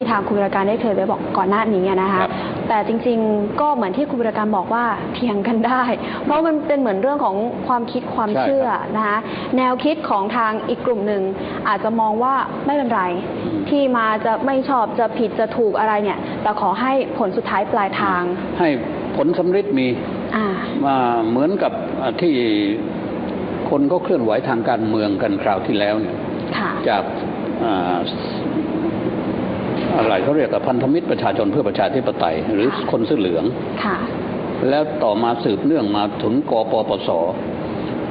ที่ทางคุณบริการได้เคยได้บอกก่อนหน้านี้อะนะคะครับแต่จริงๆ ก็เหมือนที่คุณบริการบอกว่าเถียงกันได้ เพราะมันเป็นเหมือนเรื่องของความคิดความใช่เชื่อครับนะคะแนวคิดของทางอีกกลุ่มหนึ่งอาจจะมองว่าไม่เป็นไรอืมที่มาจะไม่ชอบจะผิดจะถูกอะไรเนี่ยแต่ขอให้ผลสุดท้ายปลายทาง ให้ผลสำเร็จมีอ่ามาเหมือนกับอ่าที่คนก็เคลื่อนไหวทางการเมืองกันคราวที่แล้วเนี่ยค่ะจาก อ่าอะไรเขาเรียกกับพันธมิตรประชาชนเพื่อประชาธิปไตย หรือคนเสื้อเหลืองค่ะแล้วต่อมาสืบเนื่องมาถึงกปปส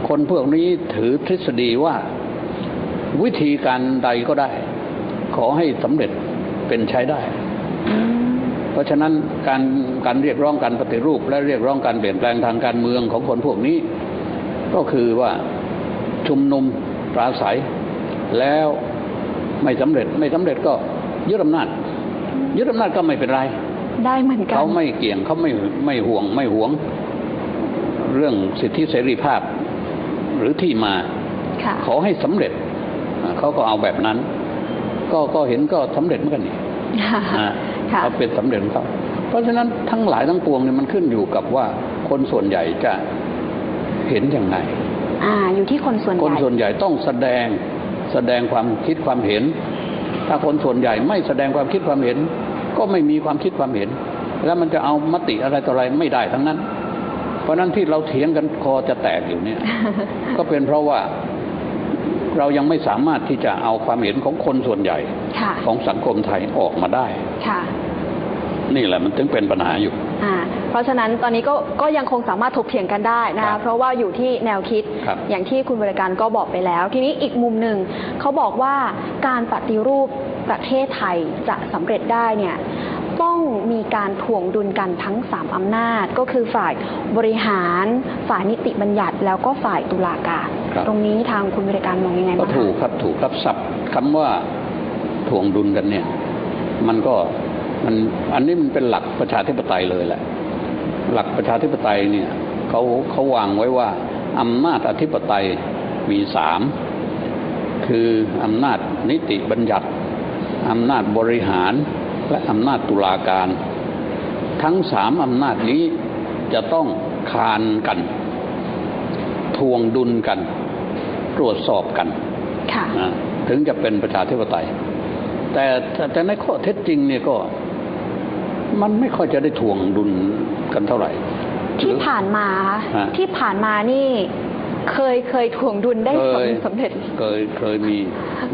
คนพวกนี้ถือทฤษฎีว่าวิธีการใดก็ได้ ขอให้สำเร็จเป็นใช้ได้อืมเพราะฉะนั้นการการเรียกร้องการปฏิรูป และเรียกร้องการเปลี่ยนแปลงทางการเมืองของคนพวกนี้ ก็คือว่าชุมนุมปราศัยแล้วไม่สำเร็จไม่สำเร็จก็ ยึดอำนาจยึดอำนาจก็ไม่เป็นไร ได้เหมือนกันเขาไม่เกี่ยงเขาไม่ไม่ห่วงไม่หวง เรื่องสิทธิเสรีภาพ หรือที่มาค่ะขอให้สำเร็จอ่าเขาก็เอาแบบนั้น ก็ก็เห็นก็สำเร็จเหมือนกันนี่ค่ะนะค่ะเขาเป็นสำเร็จของเขาเพราะฉะนั้นทั้งหลายทั้งปวงเนี่ยมันขึ้นอยู่กับว่าคนส่วนใหญ่จะเห็นอย่างไรอ่า อยู่ที่คนส่วนใหคนญ่ส่วนใหญ่ต้องแสดงแสดงความคิดความเห็น ถ้าคนส่วนใหญ่ไม่แสดงความคิดความเห็น ก็ไม่มีความคิดความเห็น แล้วมันจะเอามติอะไรต่ออะไรไม่ได้ทั้งนั้น เพราะฉะนั้นที่เราเถียงกันคอจะแตกอยู่เนี่ยก็เป็นเพราะว่าเรายังไม่สามารถที่จะเอาความเห็นของคนส่วนใหญ่ค่ะของสังคมไทยออกมาได้ค่ะนี่แหละมันถึงเป็นปัญหาอยู่ อ่าเพราะฉะนั้นตอนนี้ก็ก็ยังคงสามารถถกเถียงกันได้นะครัคะบเพราะว่าอยู่ที่แนวคิดครับอย่างที่คุณบริการก็บอกไปแล้ว ทีนี้อีกมุมหนึ่งเขาบอกว่าการปฏิรูปประเทศไทยจะสำเร็จได้เนี่ยต้องมีการถ่วงดุลกันทั้ง3อำนาจ ก็คือฝ่ายบริหาร ฝ่ายนิติบัญญัติ แล้วก็ฝ่ายตุลาการ ครับ ตรงนี้ทางคุณบริการมองยังไงก็บ้างคะ ถูกครับถูกครับศัพท์คำว่าถ่วงดุลกันเนี่ย มันก็ มันอันนี้มันเป็นหลักประชาธิปไตยเลยแหละ หลักประชาธิปไตยเนี่ยเขาเขาวางไว้ว่าอำนาจอธิปไตยมีสามคืออำนาจนิติบัญญัติอำนาจบริหารและอำนาจตุลาการ ทั้งสามอำนาจนี้จะต้องคานกัน ทวงดุลกัน ตรวจสอบกันค่ะนะถึงจะเป็นประชาธิปไตย แต่แต่แต่ในข้อเท็จจริงเนี่ยก็ มันไม่ค่อยจะได้ทวงดุลกันเท่าไหร่ ที่ผ่านมาฮะที่ผ่านมานี่เคยเคยถ่วงดุลได้เคยสำสำเร็จ เคยเคยมี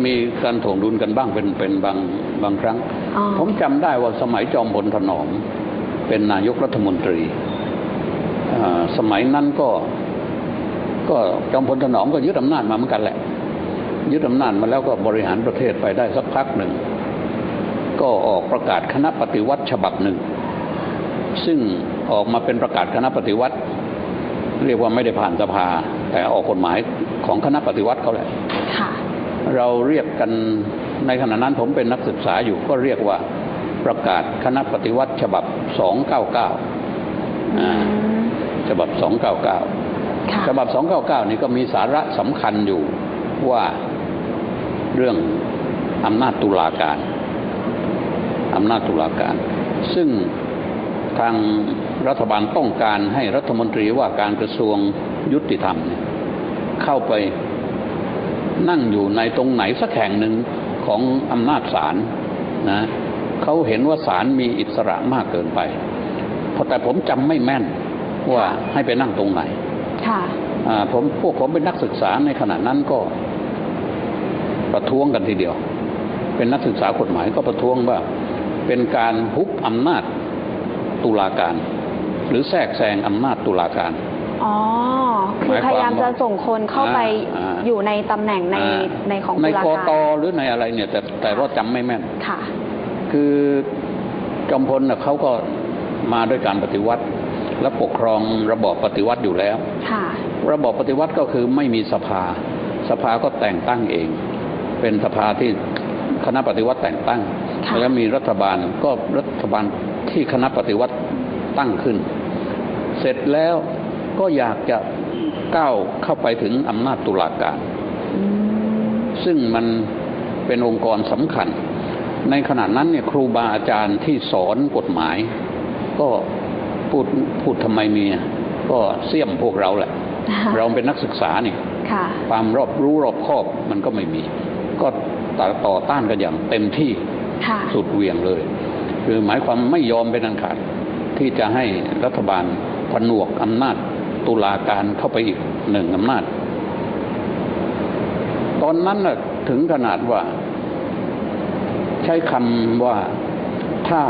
มีการถ่วงดุลกันบ้างเป็นเป็นบางบางครั้งอ๋อผมจำได้ว่าสมัยจอมพลถนอม เป็นนายกรัฐมนตรีอ่าสมัยนั้นก็ ก็จอมพลถนอมก็ยึดอำนาจมาเหมือนกันแหละยึดอำนาจมาแล้วก็บริหารประเทศไปได้สักพักหนึ่ง ก็ออกประกาศคณะปฏิวัติฉบับหนึ่ง ซึ่งออกมาเป็นประกาศคณะปฏิวัติ เรียกว่าไม่ได้ผ่านสภา แต่ออกกฎหมายของคณะปฏิวัติเขาแหละค่ะเราเรียกกันในขณะนั้นผมเป็นนักศึกษาอยู่ก็เรียกว่าประกาศคณะปฏิวัติฉบับ 299อ่าฉบับ 299ค่ะฉบับ 299 นี่ก็มีสาระสำคัญอยู่ว่าเรื่องอำนาจตุลาการอำนาจตุลาการ ซึ่งทางรัฐบาลต้องการให้รัฐมนตรีว่าการกระทรวงยุติธรรมเนี่ยเข้าไปนั่งอยู่ในตรงไหนสักแห่งหนึ่งของอำนาจศาลนะเขาเห็นว่าศาลมีอิสระมากเกินไปเพราะแต่ผมจำไม่แม่นว่าให้ไปนั่งตรงไหนค่ะอ่าผมพวกผมเป็นนักศึกษาในขณะนั้นก็ประท้วงกันทีเดียว เป็นนักศึกษากฎหมายก็ประท้วงว่า เป็นการฮุบอำนาจตุลาการ หรือแทรกแซงอำนาจตุลาการอ๋อคือหมายพความยายามจะส่งคนเข้าไปอ่าอ่าอยู่ในตำแหน่งในอ่าในของในตุลากตารหรือในอะไรเนี่ย แต่แต่ว่าจำไม่แม่นค่ะ คือจอมพลน่ะเขาก็มาด้วยการปฏิวัติ และปกครองระบอบปฏิวัติอยู่แล้วค่ะระบอบปฏิวัติก็คือไม่มีสภา สภาก็แต่งตั้งเอง เป็นสภาที่คณะปฏิวัติแต่งตั้งค่ะ แล้วมีรัฐบาลก็รัฐบาลที่คณะปฏิวัติตั้งขึ้น เสร็จแล้วก็อยากจะก้าวเข้าไปถึงอำนาจตุลาการอืมซึ่งมันเป็นองค์กรสำคัญ ในขณะนั้นเนี่ยครูบาอาจารย์ที่สอนกฎหมาย ก็พูดพูดทำไมเมียก็เสี่ยมพวกเราแหละ เราเป็นนักศึกษานี่ค่ะความรอบรู้รอบคอบมันก็ไม่มี ก็ต่อต่อต้านกันอย่างเต็มที่ค่ะ สุดเหวียงเลย คือหมายความไม่ยอมเป็นอันขาดที่จะให้รัฐบาลผนวกอำนาจตุลาการเข้าไปอีกหนึ่งอำนาจ ตอนนั้นน่ะถึงขนาดว่า ใช้คำว่าถ้า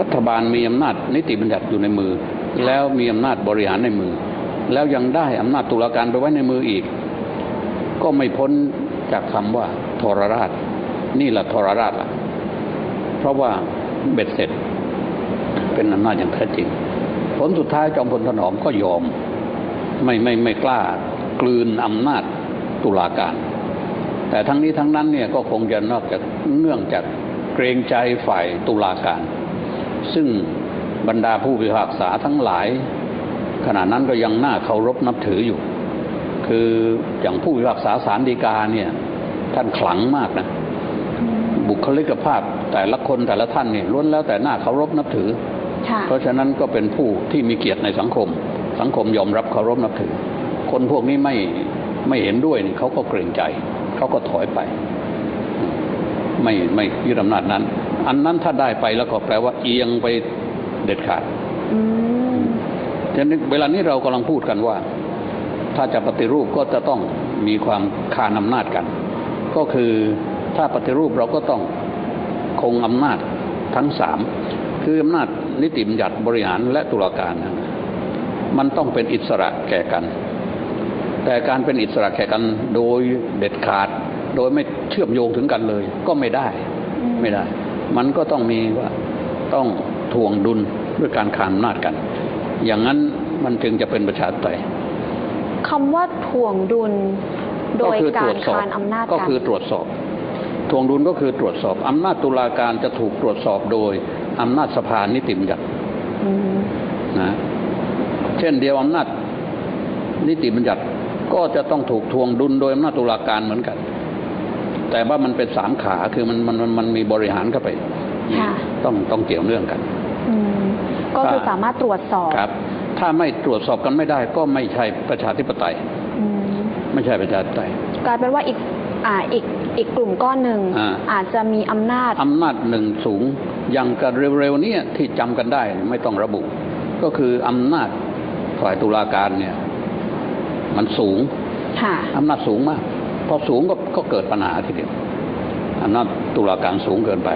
รัฐบาลมีอำนาจนิติบัญญัติอยู่ในมือ แล้วมีอำนาจบริหารในมือ แล้วยังได้อำนาจตุลาการไปไว้ในมืออีก ก็ไม่พ้นจากคำว่าทรราช นี่แหละทรราชล่ะเพราะว่าเบ็ดเสร็จ เป็นอำนาจอย่างแท้จริง ผลสุดท้ายจอมพลถนอมก็ยอม ไม่ไม่ไม่กล้ากลืนอำนาจตุลาการ แต่ทั้งนี้ทั้งนั้นเนี่ยก็คงจะนอกจากเนื่องจากเกรงใจฝ่ายตุลาการ ซึ่งบรรดาผู้พิพากษาทั้งหลาย ขณะนั้นก็ยังน่าเคารพนับถืออยู่ คืออย่างผู้พิพากษาศาลฎีกาเนี่ยท่านขลังมากนะ คลิกภาพแต่ละคนแต่ละท่านเนี่ยล้วนแล้วแต่น่าเคารพนับถือค่ะเพราะฉะนั้นก็เป็นผู้ที่มีเกียรติในสังคม สังคมยอมรับเคารพนับถือ คนพวกนี้ไม่ไม่เห็นด้วยนี่เขาก็เกรงใจเขาก็ถอยไป ไม่ไม่ยึดอำนาจนั้น อันนั้นถ้าได้ไปแล้วก็แปลว่าเอียงไปเด็ดขาดอืมฉะนั้นเวลานี้เรากำลังพูดกันว่า ถ้าจะปฏิรูปก็จะต้องมีความคานอำนาจกัน ก็คือ ถ้าปฏิรูปเราก็ต้องคงอำนาจทั้งสามคืออำนาจนิติบัญญัติบริหารและตุลาการนะมันต้องเป็นอิสระแก่กัน แต่การเป็นอิสระแก่กันโดยเด็ดขาด โดยไม่เชื่อมโยงถึงกันเลย ก็ไม่ได้อืมไม่ได้ มันก็ต้องมีว่าต้องถ่วงดุลด้วยการขานอำนาจกัน อย่างนั้นมันจึงจะเป็นประชาธิปไตยคำว่าถ่วงดุลโดยคือกาตวรจสอบคานอำนาจก็กันคือตรวจสอบท วงดุลก็คือตรวจสอบ อำนาจตุลาการจะถูกตรวจสอบโดย อำนาจสภานิติบัญญัติอืมนะเช่นเดียวอำนาจนิติบัญญัติก็จะต้องถูกทวงดุลโดยอำนาจตุลาการเหมือนกัน แต่ว่ามันเป็นสามขาคือมันมันมันมันมีบริหารเข้าไปค่ะต้องต้องเกี่ยวเนื่องกันอืมก็คือครับสามารถตรวจสอบครับ ถ้าไม่ตรวจสอบกันไม่ได้ ก็ไม่ใช่ประชาธิปไตยอืมไม่ใช่ประชาธิปไตยกลายเป็นว่าอีก อ่าอีกอีกกลุ่มก้อนหนึ่งอ่า อาจจะมีอำนาจ อำนาจหนึ่งสูงอย่างกับเร็วๆเนี้ที่จำกันได้ไม่ต้องระบุ ก็คืออำนาจฝ่ายตุลาการเนี่ย มันสูง ค่ะ อำนาจสูงมาก พอสูงก็ก็เกิดปัญหาทีเดียวอำนาจตุลาการสูงเกินไป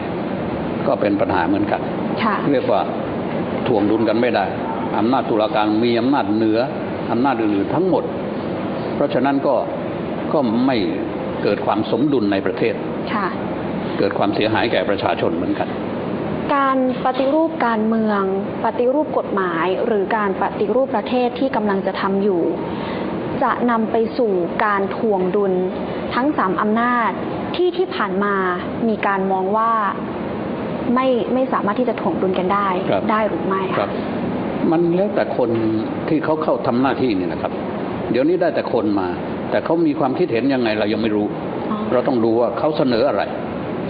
ก็เป็นปัญหาเหมือนกัน ค่ะ เรียกว่าถ่วงดุลกันไม่ได้ อำนาจตุลาการมีอำนาจเหนืออำนาจอื่นๆทั้งหมด เพราะฉะนั้นก็ก็ไม่ เกิดความสมดุลในประเทศ ค่ะ เกิดความเสียหายแก่ประชาชนเหมือนกัน การปฏิรูปการเมือง ปฏิรูปกฎหมาย หรือการปฏิรูปประเทศที่กำลังจะทำอยู่ จะนำไปสู่การทวงดุล ทั้งสามอำนาจที่ที่ผ่านมามีการมองว่าไม่ไม่สามารถที่จะถ่วงดุลกันได้ครับได้หรือไม่ครัคะบมันแล้วแต่คนที่เขาเข้าทำหน้าที่นี่นะครับ เดี๋ยวนี้ได้แต่คนมา แต่เขามีความคิดเห็นยังไงเรายังไม่รู้อ๋อเราต้องดูว่าเขาเสนออะไร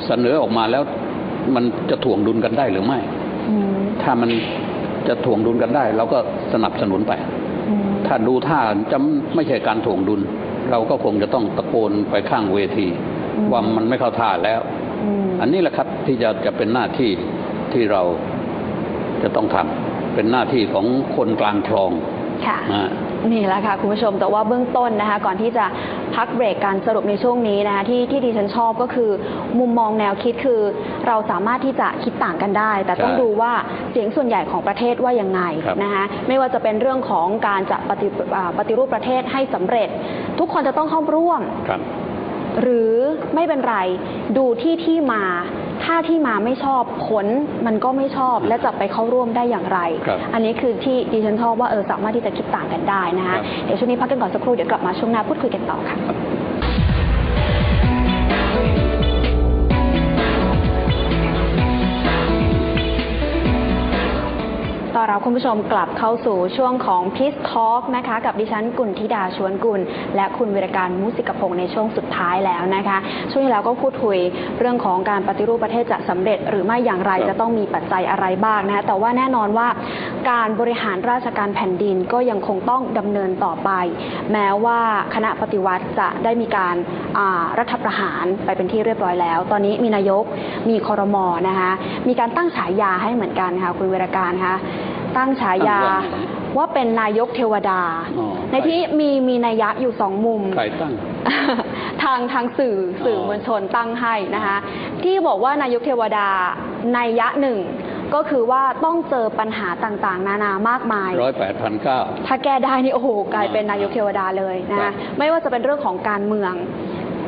เสนอออกมาแล้วมันจะถ่วงดุลกันได้หรือไม่อืมถ้ามันจะถ่วงดุลกันได้ เราก็สนับสนุนไปอืมถ้าดูท่าจะไม่ใช่การถ่วงดุล เราก็คงจะต้องตะโกนไปข้างเวที ว่ามันไม่เข้าท่าแล้วอืมอันนี้แหละครับที่จะจะเป็นหน้าที่ที่เราจะต้องทำเป็นหน้าที่ของคนกลางคลอง ค่ะนะนี่แหละค่ะคุณผู้ชมแต่ว่าเบื้องต้นนะคะ ก่อนที่จะพักเบรกการสรุปในช่วงนี้นะคะที่ที่ดิฉันชอบก็คือ มุมมองแนวคิดคือ เราสามารถที่จะคิดต่างกันได้ แต่ต้องใช่ดูว่าเสียงส่วนใหญ่ของประเทศว่ายังไงครับนะคะไม่ว่าจะเป็นเรื่องของการจะปฏิอ่าปฏิรูปประเทศให้สำเร็จ ทุกคนจะต้องเข้าร่วม ครับ หรือไม่เป็นไรดูที่ที่มา ถ้าที่มาไม่ชอบผลมันก็ไม่ชอบและจะไปเข้าร่วมได้อย่างไร ครับอันนี้คือที่ดิฉันชอบว่าเออสามารถที่จะคิดต่างกันได้นะคะครับ เดี๋ยวช่วงนี้พักกันก่อนสักครู่เดี๋ยวกลับมาช่วงหน้าพูดคุยกันต่อค่ะ รับคุณผู้ชมกลับเข้าสู่ช่วงของ Peace Talk นะคะ กับดิฉันกุลธิดาชวนกุล และคุณวิรการมุสิกพงศ์ในช่วงสุดท้ายแล้วนะคะ ช่วงที่แล้วก็พูดคุยเรื่องของการปฏิรูปประเทศจะสำเร็จ หรือไม่อย่างไรครับจะต้องมีปัจจัยอะไรบ้างนะคะแต่ว่าแน่นอนว่าการบริหารราชการแผ่นดินก็ยังคงต้องดำเนินต่อไป แม้ว่าคณะปฏิวัติจะได้มีการอ่ารัฐประหารไปเป็นที่เรียบร้อยแล้ว ตอนนี้มีนายกมีคอรมอนะคะมีการตั้งฉายาให้เหมือนกันค่ะคุณเวรการคะ ตั้งฉายาตั้งว่าไงว่าเป็นนายกเทวดาอ๋อในที่มีมีนัยยะอยู่สองมุม ใครตั้ง ทางทางสื่อสื่ออมวลชนตั้งให้นะคะ ที่บอกว่านายกเทวดานัยยะหนึ่งก็คือว่าต้องเจอปัญหาต่างๆ นานามากมายร้อยแปดพันเก้าถ้าแก้ได้นี่โอ้โห กลายเป็นนายกเทวดาเลยนะครัคะบไม่ว่าจะเป็นเรื่องของการเมือง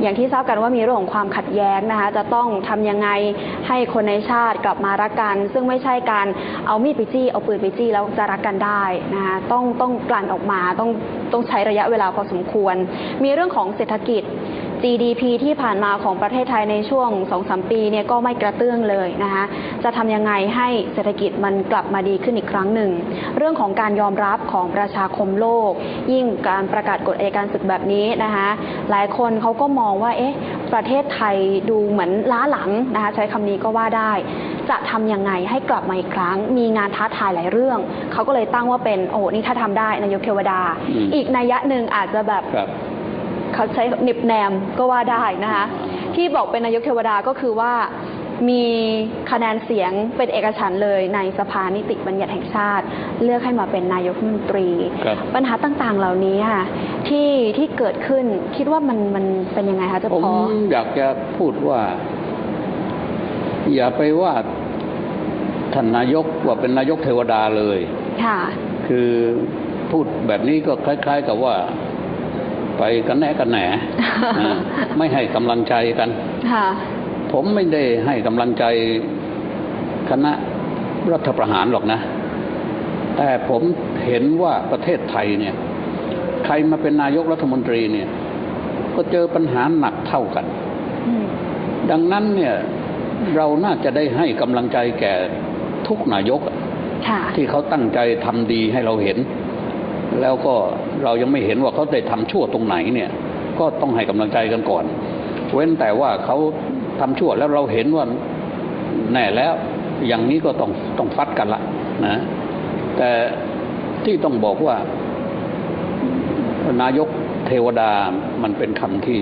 อย่างที่ทราบกันว่ามีเรื่องของความขัดแย้งนะคะ จะต้องทำยังไงให้คนในชาติกลับมารักกัน ซึ่งไม่ใช่การเอามีดไปจี้เอาปืนไปจี้แล้วจะรักกันได้นะคะต้องต้องกลั่นออกมาต้องต้องใช้ระยะเวลาพอสมควร มีเรื่องของเศรษฐกิจ GDP ที่ผ่านมาของประเทศไทยในช่วง 2-3 ปีเนี่ยก็ไม่กระเตื้องเลยนะคะจะทำยังไงให้เศรษฐกิจมันกลับมาดีขึ้นอีกครั้งหนึ่ง เรื่องของการยอมรับของประชาคมโลก ยิ่งการประกาศกฎอัยการศึกแบบนี้นะคะหลายคนเขาก็มองว่าเอ๊ะประเทศไทยดูเหมือนล้าหลังนะคะใช้คำนี้ก็ว่าได้ จะทำยังไงให้กลับมาอีกครั้ง มีงานท้าทายหลายเรื่อง เขาก็เลยตั้งว่าเป็นโอ้นี่ถ้าทำได้นายกเทวดาอืมอีกนัยยะหนึ่งอาจจะแบบค รับเขาใช้หนิบแนมก็ว่าได้นะคะที่บอกเป็นนายกเทวดาก็คือว่ามีคะแนนเสียงเป็นเอกฉันท์เลยในสภานิติบัญญัติแห่งชาติ เลือกให้มาเป็นนายกรัฐมนตรีครับปัญหาต่างๆเหล่านี้ค่ะที่ที่เกิดขึ้นคิดว่ามันมันเป็นยังไงคะเจะผมพออยากจะพูดว่า อย่าไปว่าท่านนายกว่าเป็นนายกเทวดาเลย ค่ะ คือพูดแบบนี้ก็คล้าย ๆ กับว่า ไปกันแน่กันแหนอ่าไม่ให้กำลังใจกันค่ะผมไม่ได้ให้กำลังใจคณะรัฐประหารหรอกนะ แต่ผมเห็นว่าประเทศไทยเนี่ย ใครมาเป็นนายกรัฐมนตรีเนี่ย ก็เจอปัญหาหนักเท่ากันอืมดังนั้นเนี่ยเราน่าจะได้ให้กำลังใจแก่ทุกนายกอะค่ะที่เขาตั้งใจทำดีให้เราเห็น แล้วก็เรายังไม่เห็นว่าเขาได้ทำชั่วตรงไหนเนี่ยก็ต้องให้กำลังใจกันก่อน เว้นแต่ว่าเขาทำชั่วแล้วเราเห็นว่าแน่แล้วอย่างนี้ก็ต้องต้องฟัดกันละนะแต่ที่ต้องบอกว่านายกเทวดามันเป็นคำที่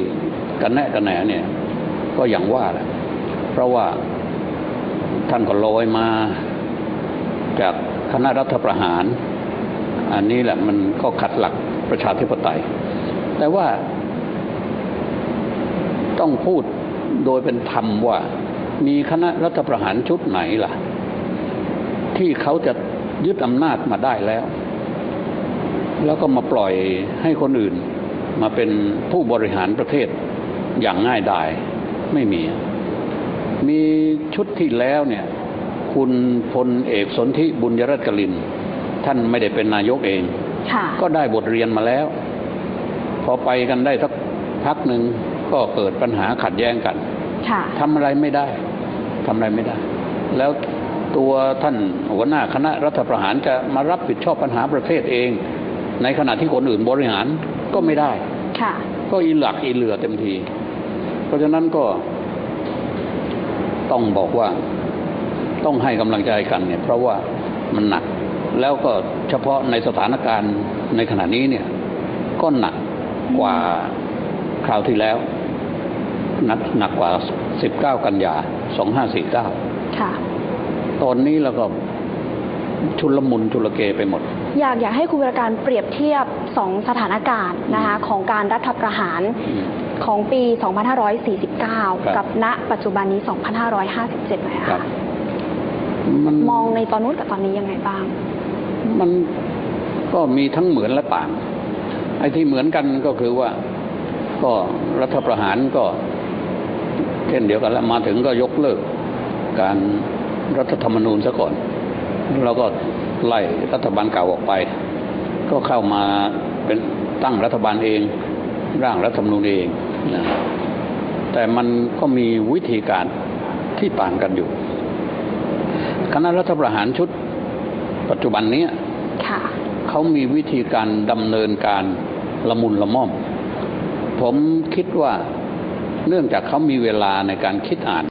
กันแน่กันแหนเนี่ย ก็อย่างว่าแหละเพราะว่าท่านก็ลอยมาจากคณะรัฐประหาร อันนี้แหละมันก็ขัดหลักประชาธิปไตย แต่ว่าต้องพูดโดยเป็นธรรมว่า มีคณะรัฐประหารชุดไหนล่ะ ที่เขาจะยึดอำนาจมาได้แล้ว แล้วก็มาปล่อยให้คนอื่นมาเป็นผู้บริหารประเทศอย่างง่ายดายไม่มี มีชุดที่แล้วเนี่ย คุณพลเอกสนธิบุญยรัตน์กลิน ท่านไม่ได้เป็นนายกเองค่ะก็ได้บทเรียนมาแล้ว พอไปกันได้สักพักหนึ่งก็เกิดปัญหาขัดแย้งกันค่ะทำอะไรไม่ได้ทำอะไรไม่ได้ แล้วตัวท่านหัวหน้าคณะรัฐประหารจะมารับผิดชอบปัญหาประเทศเอง ในขณะที่คนอื่นบริหารก็ไม่ได้ค่ะก็อีหลักอีเหลือเต็มที เพราะฉะนั้นก็ต้องบอกว่าต้องให้กำลังใจกันเนี่ย เพราะว่ามันหนัก แล้วก็เฉพาะในสถานการณ์ในขณะนี้เนี่ยก็หนักกว่าคราวที่แล้วหนักหนักกว่า 19 กันยา 2549 ค่ะ ตอนนี้เราก็ชุลมุนชุลเกไปหมด อยากอยากให้คุณวิรการเปรียบเทียบสองสถานการณ์นะคะของการรัฐประหารอืมของปีครับ2549 กับณ ปัจจุบันนี้ 2557หน่อยครัค่ะบมันมองในตอนนู้นกับตอนนี้ยังไงบ้าง มันก็มีทั้งเหมือนและต่าง ไอ้ที่เหมือนกันก็คือว่าก็รัฐประหารก็ เช่นเดียวกันแล้วมาถึงก็ยกเลิก การรัฐธรรมนูญซะก่อน แล้วก็ไล่รัฐบาลเก่าออกไป ก็เข้ามาเป็นตั้งรัฐบาลเอง ร่างรัฐธรรมนูญเองนะแต่มันก็มีวิธีการที่ต่างกันอยู่ คณะรัฐประหารชุด ปัจจุบันเนี้ยค่ะเขามีวิธีการดำเนินการละมุนละม่อม ผมคิดว่าเนื่องจากเขามีเวลาในการคิดอ่าน